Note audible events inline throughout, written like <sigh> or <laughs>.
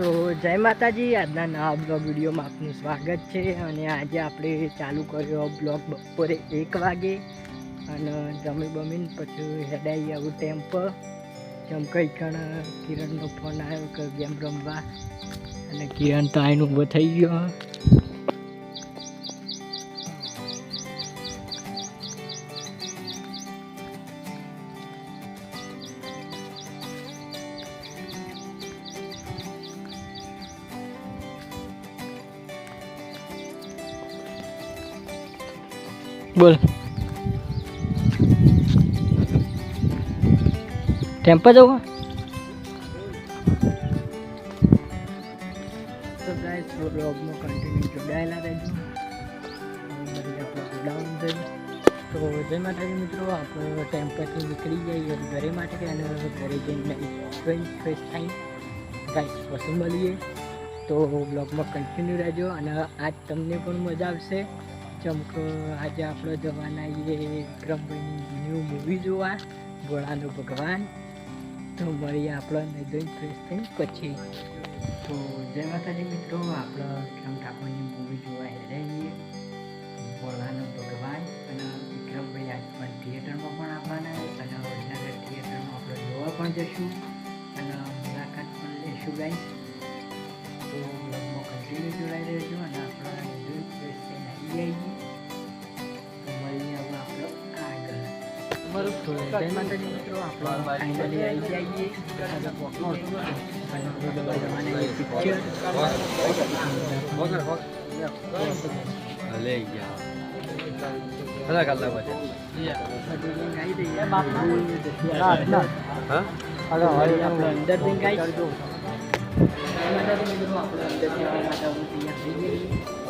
તો જય માતાજી, આજના નવા બ્લોગ વિડીયોમાં આપનું સ્વાગત છે. અને આજે આપણે ચાલુ કર્યો બ્લોગ બપોરે એક વાગે. અને જમી બમીને પછી હેડાઈ આવું ટેમ્પ જેમ કઈ કણ કિરણનો ફોન આવ્યો કે ગેમ રમવા. અને કિરણ તો આઈનું ઊભો થઈ ગયો. બોલ. ટેમ્પો જવું તો ગાઈસ બ્લોગમાં કન્ટિન્યુ જોડાયેલા રહેજો. ડાઉન તો જય માતાજી મિત્રો, આપણે ટેમ્પરથી નીકળી જઈએ ઘરે માટે અને ઘરે જઈને ફ્રેશ ફ્રેશ થઈ ગાઈસ પછી મળીએ. તો બ્લોગમાં કન્ટિન્યુ રહેજો અને આજ તમને પણ મજા આવશે. ચમક આજે આપણે જવાના એ વિક્રમભાઈની ન્યૂ મૂવી જોવા ભોળાનો ભગવાન તો મળીએ આપણે નહીં ફ્રેશ થઈને પછી તો જય માતાજી મિત્રો આપણે વિક્રમ ઠાકોરની મૂવી જોવા હેરાઈએ ભોળાનો ભગવાન અને વિક્રમભાઈ આજ પણ થિયેટરમાં પણ આવવાના અને વડનગર થિયેટરમાં આપણે જોવા પણ જશું અને મુલાકાત પણ લેશું ગાઈ તો બ્લોગમાં કન્ટિન્યુ જોડાઈ રહેજો જય માતાજી મિત્રો આપણે ફાઇનલી આવી જઈએ આજે પોકનો અને આપણે જવાના છીએ પિક્ચર લે ગયા કલા કલા બજે હા આપણે અંદર જઈને ગાઈ જય માતાજી મિત્રો આપણે અંદર જવા માટે હવે તૈયાર થઈ જઈએ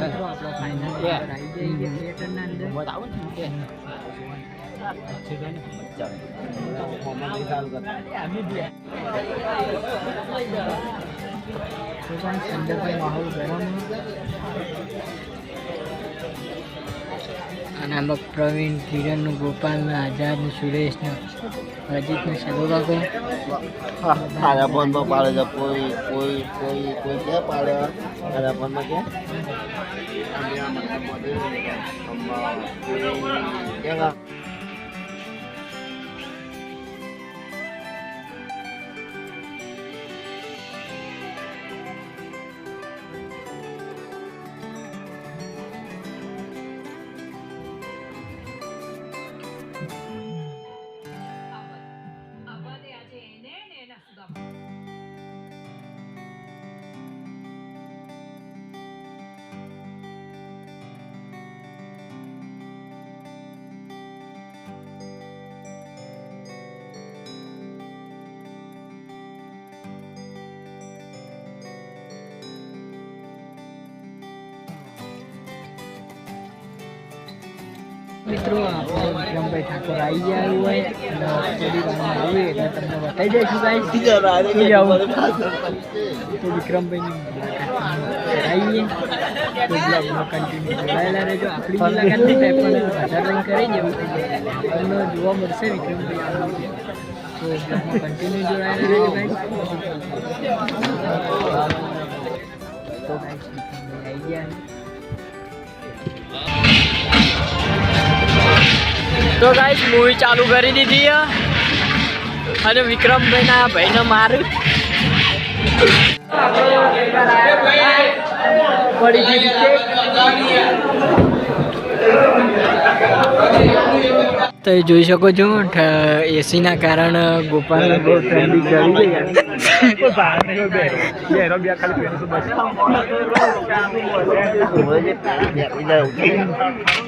મિત્રો આપણે ફાઇનલ આવી જઈએ અને આમાં પ્રવીણ કિરણનું ગોપાલનું આઝાદ સુરેશનું અજીતનું ને સદોબાબો તારા ફોન તો પાડે છે. કોઈ કોઈ કોઈ કોઈ ક્યાં પાડે? તારા ફોનમાં ક્યાં? ક્યાં મિત્રો આપણે વિક્રમભાઈ ઠાકોર આવી ગયા હોય અને થોડી વારમાં આવીએ એટલે તમને બતાવી દઈશું શું આવું. તો વિક્રમભાઈની મુલાકાત કરાવીએ તો જોડાયેલા રહેજો. આપણી મુલાકાત પણ વધારે લઈને કરી જવું તમને જોવા મળશે વિક્રમભાઈ. આવું તો કન્ટિન્યુ જોડાયેલા રહેજો ગાઈસ તો ગાઈસ મૂવી ચાલુ કરી દીધી અને વિક્રમભાઈના ભાઈને મારું પડી ગઈ તો જોઈ શકો છો એસીના કારણે ગોપાલ બહુ ઠંડી ચડી ગઈ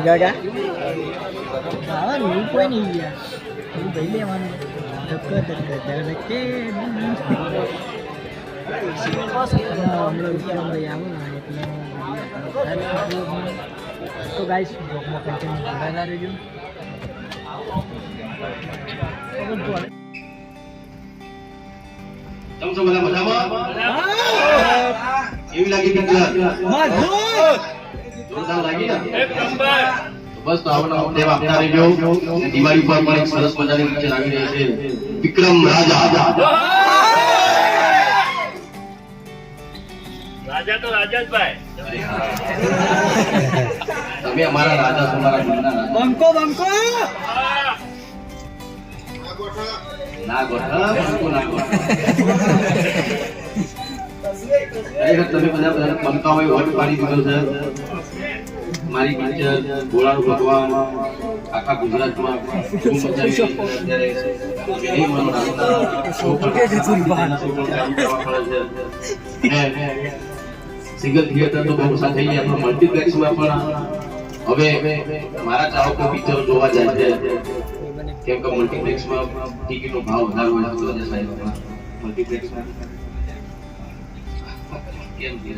ગાગા હા એવું કોઈ નહીં યાર એવું ભાઈ લેવાનું. ધક્કો ધક્કો ધનકે દિલ હમણાં વિક્રમભાઈ આવો ને એટલે તો ગાઈસ બ્લોગમાં કન્ટિન્યુ જોડાયેલા રહેજો. કેમ છો બધા મજામાં? કેવી લાગી ને દિવાળી પર પણ એક સરસ મજાની પિક્ચર આવી રહી છે વિક્રમ રાજા રાજા તો રાજા તમે અમારા રાજા છો મારા રાજા બંકો ના ગોઠા ના ગોઠા તમે બધા બધા હોય વટ પાડી દીધો છે મારી પિક્ચર ભોળાનું ભગવાન આખા ગુજરાતમાં અત્યારે મારો નાનો સિંગલ થિયેટર તો બહુ સાથે થઈ પણ મલ્ટીપ્લેક્સમાં પણ હવે મારા ચાહકો પિક્ચર જોવા જાય છે. કેમ કે મલ્ટીપ્લેક્સમાં ટિકિટનો ભાવ વધારો હોય તો સાહેબ મલ્ટીપ્લેક્સમાં કેમ છે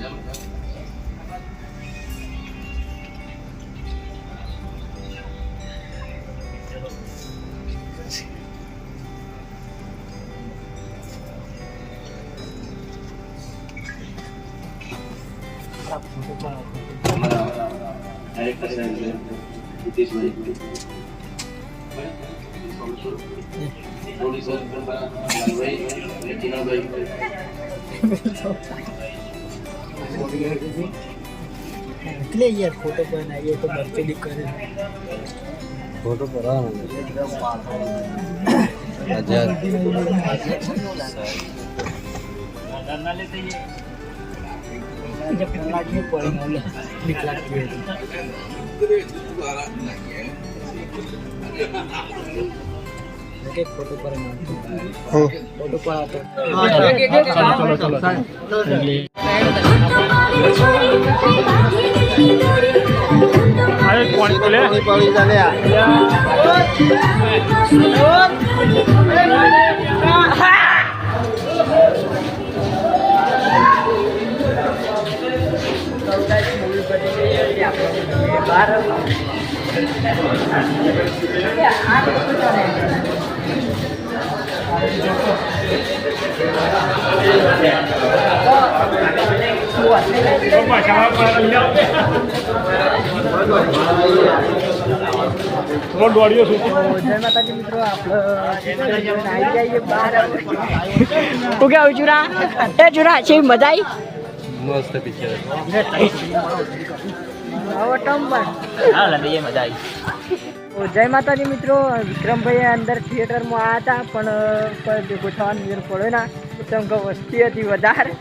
એટલે યાર ફોટો બનાવીએ તો બર્થડે કરે ફોટો પડાવવાનો ના લેતે જબ લાગી પડે ને બીક લાગતી હતી કે ફોટો પર ફોટો પર આતો ચલો ચલો ચલો પાણી તો લે પડી ચાલ્યા પાછા હું કેવું ચુરા? એ ચુરા છે મજા આવી મસ્ત પિક્ચર <laughs> ટમ પણ હા મજા આવી. જય માતાજી મિત્રો. વિક્રમભાઈ અંદર થિયેટરમાં આવ્યા હતા પણ ગોઠવાનું મેળ પડ્યો ના. કેમ કે વસ્તી હતી વધારે.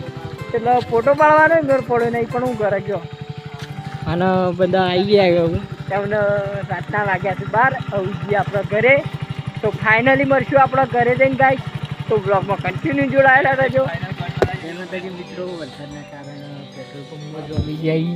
એટલે ફોટો પાડવાનો મેળ પડ્યો નહીં પણ હું ઘરે ગયો. અને બધા આવી ગયા હું રાતના વાગ્યા છે બાર. હવે આપણા ઘરે. તો ફાઇનલી મળશું આપણા ઘરે જઈને ગાય તો બ્લોગમાં કન્ટિન્યુ જોડાયેલા રહેજો. મિત્રો. વરસાદના કારણે પેટ્રોલ પંપમાં જમી જાય.